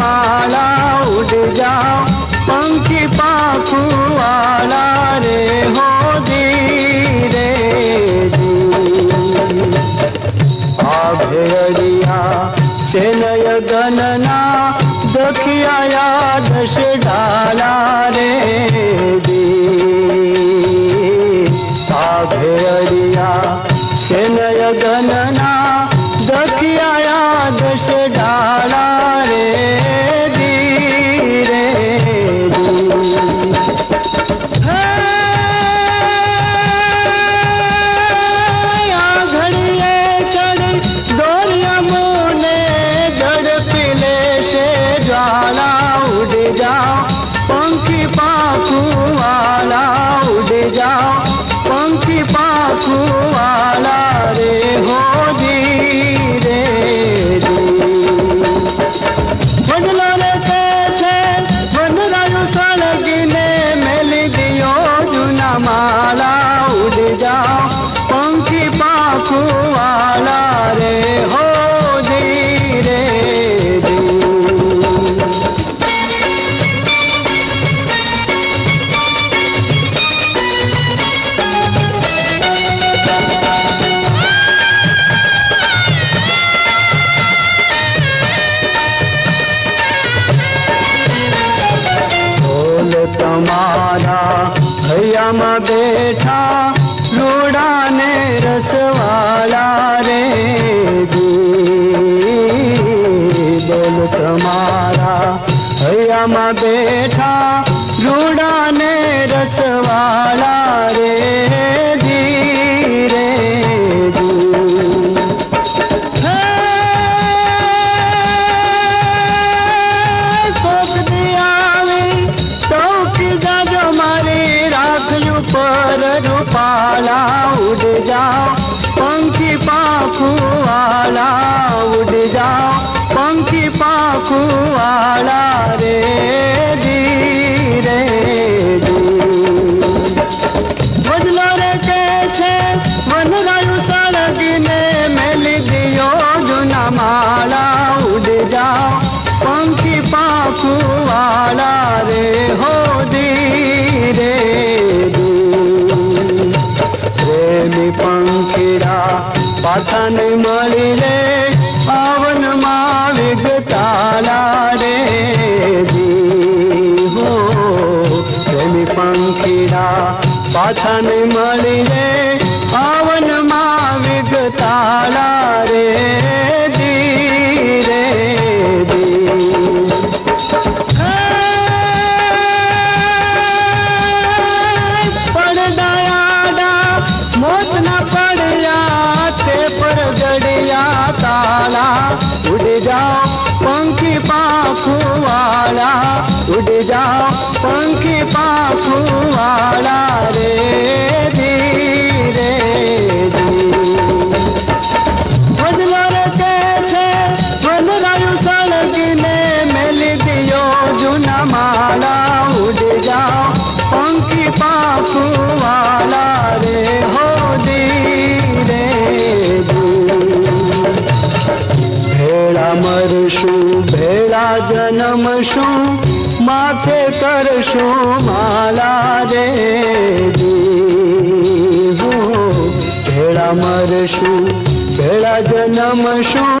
माला उड़ जाओ, पंखी पाखू वाला रे हो दी रे दी आभरिया से नय गणना दुखिया यादश डाला रे दी आभरिया से नय गणना दकिया याद डाला रे। हमारा भैया माँ बेटा वाला उड़ जाओ। पंखी पाखू वाला उड़ जाओ। पंखी पाखू वाला रे। काली रे, पावन माविग ताला रे दी हो। प्रेमी पंखीड़ा पाछा नहीं मड़ी रे, पावन माविग ताला रे दी वाला उड़ जा पंख पाखू वाला उड़ जा पंख पाखू वाला रे। જન્મશું માથે કરશું માલા રે હો ભેળા મરશું ભેળા જન્મશું.